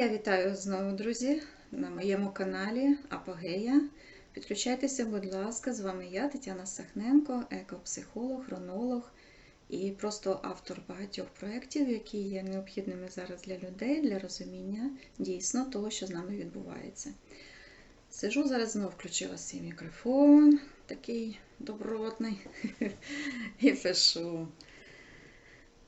Я вітаю знову, друзі, на моєму каналі Апогея. Підключайтеся, будь ласка, з вами я, Тетяна Сахненко, екопсихолог, хронолог і просто автор багатьох проєктів, які є необхідними зараз для людей для розуміння дійсно того, що з нами відбувається. Сижу зараз знову включила свій мікрофон, такий добротний, і пишу.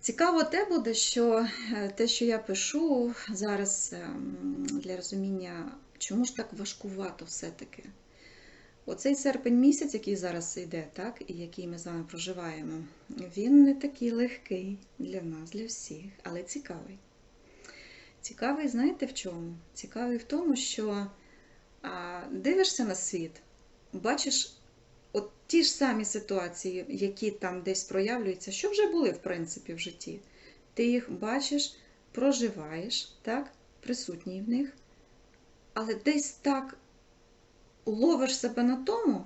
Цікаво те буде, що е, те, що я пишу зараз ем, для розуміння, чому ж так важкувато все-таки. Оцей серпень місяць, який зараз йде, так, і який ми з вами проживаємо, він не такий легкий для нас, для всіх, але цікавий. Цікавий, знаєте в чому? Цікавий в тому, що а, дивишся на світ, бачиш от ті ж самі ситуації, які там десь проявлюються, що вже були, в принципі, в житті. Ти їх бачиш, проживаєш, так, присутній в них, але десь так ловиш себе на тому,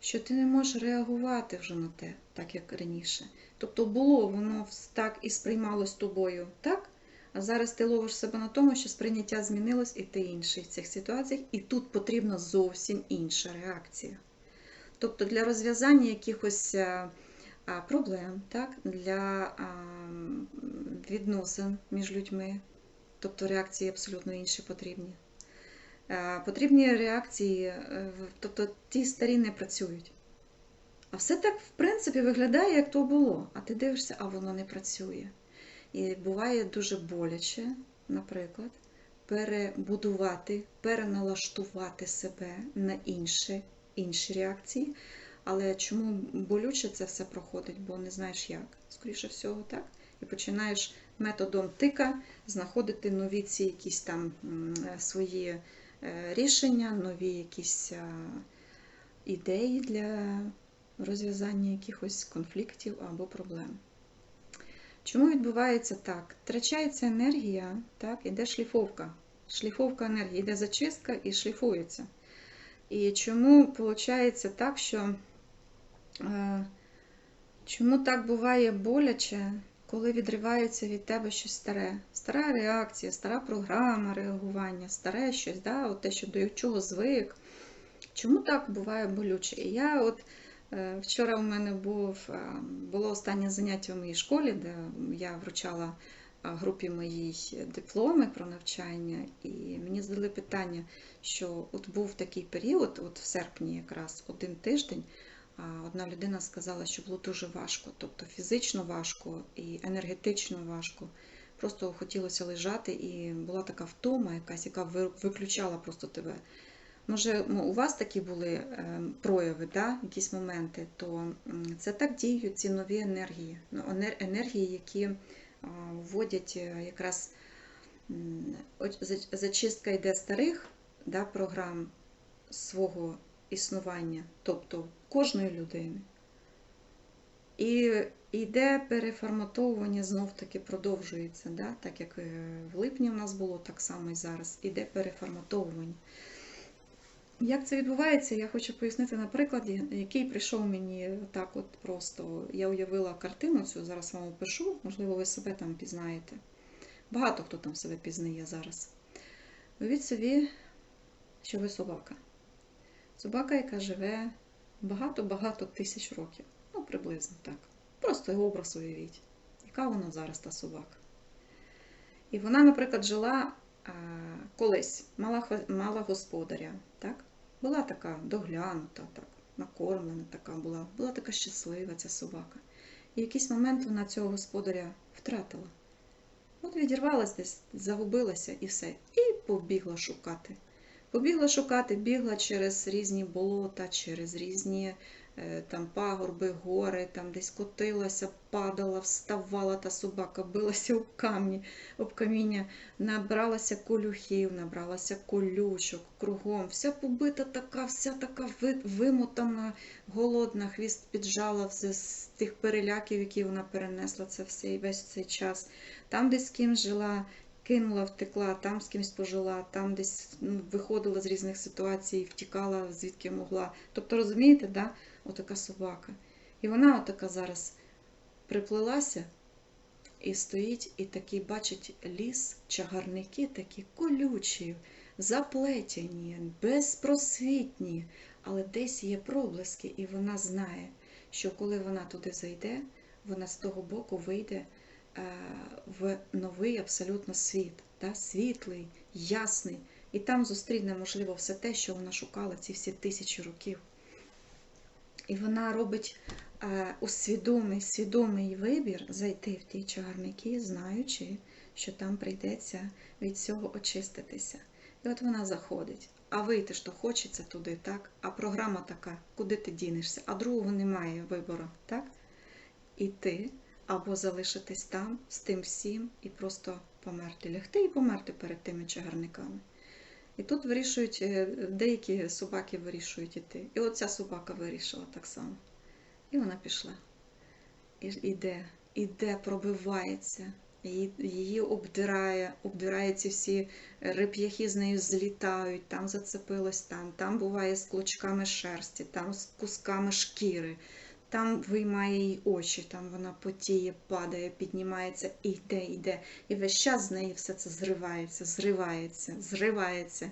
що ти не можеш реагувати вже на те, так як раніше. Тобто було воно так і сприймалось тобою, так? А зараз ти ловиш себе на тому, що сприйняття змінилось, і ти інший в цих ситуаціях, і тут потрібна зовсім інша реакція. Тобто для розв'язання якихось е, проблем, так, для відносин між людьми, тобто реакції абсолютно інші потрібні. Е, потрібні реакції, е, тобто ті старі не працюють. А все так, в принципі, виглядає, як то було. А ти дивишся, а воно не працює. І буває дуже боляче, наприклад, перебудувати, переналаштувати себе на інше інші реакції. Але чому болюче це все проходить, бо не знаєш як. Скоріше всього, так? І починаєш методом тика знаходити нові ці якісь там свої е, рішення, нові якісь ідеї для розв'язання якихось конфліктів або проблем. Чому відбувається так? Втрачається енергія, так, іде шліфовка. Шліфовка енергії, йде зачистка і шліфується. І чому виходить так, що е, чому так буває боляче, коли відривається від тебе щось старе? Стара реакція, стара програма реагування, старе щось, да? от те, що до чого звик. Чому так буває болюче? І я от е, вчора у мене був, е, було останнє заняття в моїй школі, де я вручала групі моїй дипломи про навчання, і мені задали питання, що от був такий період, от в серпні, якраз один тиждень, одна людина сказала, що було дуже важко, тобто фізично важко і енергетично важко. Просто хотілося лежати, і була така втома, якась, яка виключала просто тебе. Може, у вас такі були е, прояви, да, якісь моменти, то це так діють ці нові енергії, ну, енергії, які вводять е, якраз зачистка йде старих да, програм свого існування, тобто кожної людини. І йде переформатовування, знов-таки продовжується, да? так як е, в липні в нас було, так само і зараз. Іде переформатовування. Як це відбувається, я хочу пояснити на прикладі, який прийшов мені так от просто. Я уявила картину цю, зараз вам опишу, можливо, ви себе там пізнаєте. Багато хто там себе пізнає зараз. Уявіть собі, що ви собака. Собака, яка живе багато-багато тисяч років. Ну, приблизно так. Просто його образ уявіть. Яка вона зараз та собака? І вона, наприклад, жила колись, мала мала господаря. так? Була така доглянута, так, накормлена така була, була така щаслива ця собака. І якийсь момент вона цього господаря втратила. От відірвалася десь, загубилася і все. І побігла шукати. Побігла шукати, бігла через різні болота, через різні там пагорби, гори, там десь котилася, падала, вставала та собака, билася об камні, об каміння, набралася колюхів, набралася колючок кругом. Вся побита така, вся така вимотана, голодна, хвіст піджала з тих переляків, які вона перенесла це все весь цей час. Там, десь з ким жила. Кинула, втекла, там з кимось пожила, там десь ну, виходила з різних ситуацій, втікала, звідки могла. Тобто, розумієте, да? Отака собака. І вона отака зараз приплилася І стоїть і такий бачить ліс, чагарники такі колючі, заплетені, безпросвітні, але десь є проблиски, і вона знає, що коли вона туди зайде, вона з того боку вийде е, в новий абсолютно світ, та? світлий, ясний, і там зустріне, можливо, все те, що вона шукала ці всі тисячі років. І вона робить е, усвідомий, свідомий вибір зайти в ті чагарники, знаючи, що там прийдеться від цього очиститися. І от вона заходить. А вийти то хочеться туди, так? А програма така, куди ти дінешся? А другого немає вибору, так? Іти або залишитись там з тим всім і просто померти, лягти і померти перед тими чагарниками. І тут вирішують, е, деякі собаки вирішують іти. І оця собака вирішила так само. І вона пішла. І іде, іде, пробивається, її, її обдирає, обдирає ці всі реп'яхи з нею злітають, там зацепилось там, там буває з клочками шерсті, там з кусками шкіри, там виймає їй очі, там вона потіє, падає, піднімається і йде, йде. І весь час з неї все це зривається, зривається, зривається.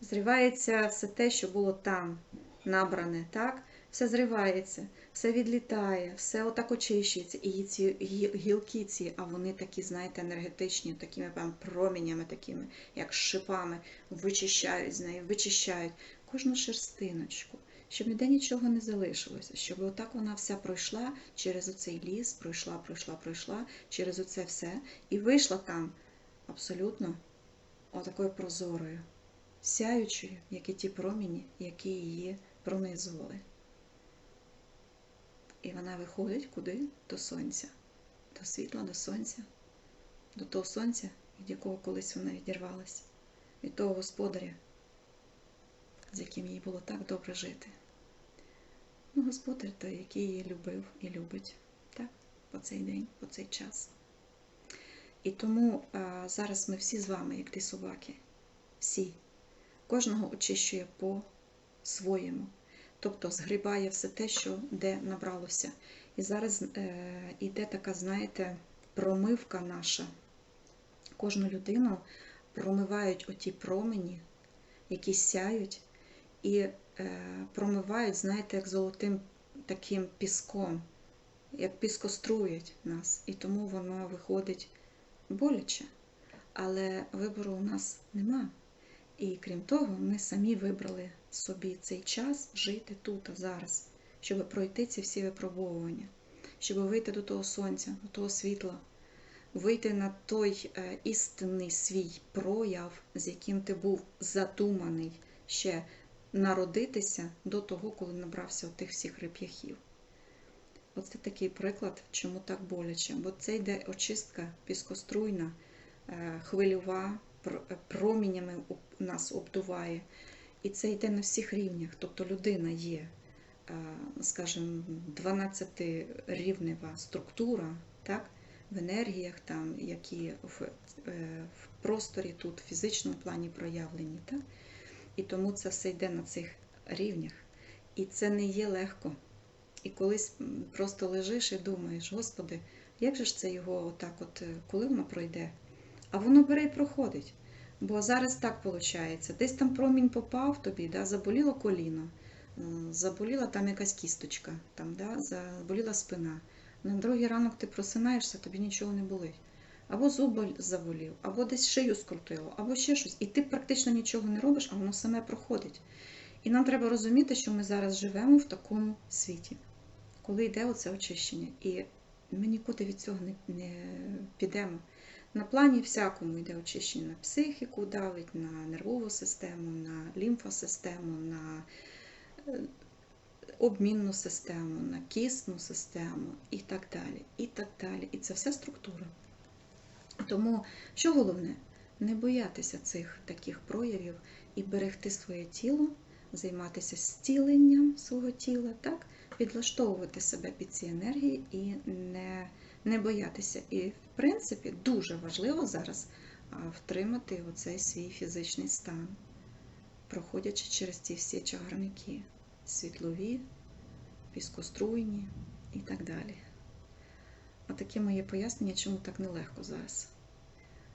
Зривається все те, що було там набране, так? Все зривається, все відлітає, все отак очищується. І ці гілки ці, а вони такі, знаєте, енергетичні, такими прям промінями, такими, як шипами, вичищають з неї, вичищають кожну шерстиночку, щоб ніде нічого не залишилося, щоб отак вона вся пройшла через оцей ліс, пройшла, пройшла, пройшла, через оце все, і вийшла там абсолютно отакою прозорою, сяючою, як і ті проміні, які її пронизували. І вона виходить куди? До сонця, до світла, до сонця, до того сонця, від якого колись вона відірвалася, від того господаря, з яким їй було так добре жити. Ну, господар той, який її любив і любить, так, по цей день, по цей час. І тому а, зараз ми всі з вами, як ті собаки, всі, кожного очищує по-своєму тобто згрібає все те, що де набралося. І зараз е, йде така, знаєте, промивка наша. Кожну людину промивають оті промені, які сяють, і е, промивають, знаєте, як золотим таким піском, як піскострують нас. І тому воно виходить боляче. Але вибору у нас нема. І крім того, ми самі вибрали собі цей час жити тут, зараз, щоб пройти ці всі випробовування, щоб вийти до того сонця, до того світла, вийти на той е, істинний свій прояв, з яким ти був задуманий ще народитися до того, коли набрався тих всіх реп'яхів. Оце такий приклад, чому так боляче. Бо це йде очистка піскоструйна, е, хвильова, промінями нас обдуває. І це йде на всіх рівнях. Тобто людина є, скажімо, 12-рівнева структура, так? в енергіях, там, які в, е, в просторі тут, в фізичному плані проявлені. Так? І тому це все йде на цих рівнях. І це не є легко. І колись просто лежиш і думаєш, Господи, як же ж це його отак, от, е, коли воно пройде? А воно бере і проходить. Бо зараз так виходить. Десь там промінь попав тобі, да, заболіло коліно, заболіла там якась кісточка, там, да, заболіла спина. На другий ранок ти просинаєшся, тобі нічого не болить. Або зуб заболів, або десь шию скрутило, або ще щось. І ти практично нічого не робиш, а воно саме проходить. І нам треба розуміти, що ми зараз живемо в такому світі, коли йде оце очищення. І ми нікуди від цього не, не підемо. На плані всякому йде очищення на психіку, давить, на нервову систему, на лімфосистему, на е, обмінну систему, на кисну систему і так далі. І так далі. І це вся структура. Тому, що головне, не боятися цих таких проявів і берегти своє тіло, займатися зціленням свого тіла, так? підлаштовувати себе під ці енергії і не не боятися. І, в принципі, дуже важливо зараз втримати оцей свій фізичний стан, проходячи через ці всі чагарники, світлові, піскоструйні і так далі. Отаке моє пояснення, чому так нелегко зараз.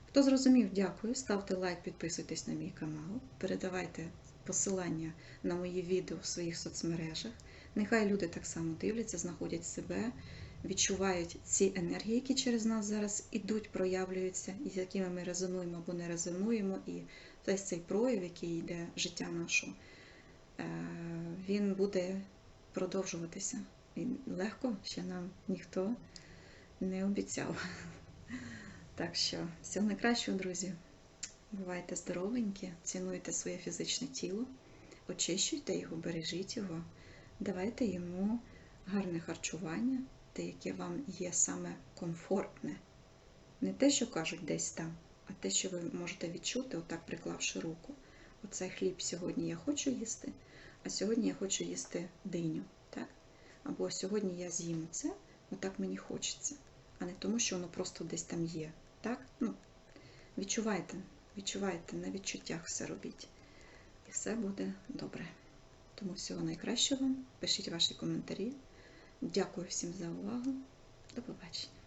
Хто зрозумів, дякую. Ставте лайк, підписуйтесь на мій канал, передавайте посилання на мої відео в своїх соцмережах. Нехай люди так само дивляться, знаходять себе, відчувають ці енергії, які через нас зараз ідуть, проявлюються, і з якими ми резонуємо або не резонуємо, і весь цей прояв, який йде життя нашого, е, він буде продовжуватися. І легко ще нам ніхто не обіцяв. Так що всього найкращого, друзі. Бувайте здоровенькі, цінуйте своє фізичне тіло, очищуйте його, бережіть його, давайте йому гарне харчування, те, яке вам є саме комфортне. Не те, що кажуть десь там, а те, що ви можете відчути, отак приклавши руку. Оцей хліб сьогодні я хочу їсти, а сьогодні я хочу їсти диню. Так? Або сьогодні я з'їм це, отак мені хочеться, а не тому, що воно просто десь там є. Ну, відчувайте, відчувайте, на відчуттях все робіть. І все буде добре. Тому всього найкращого. Пишіть ваші коментарі. Дякую всім за увагу. До побачення.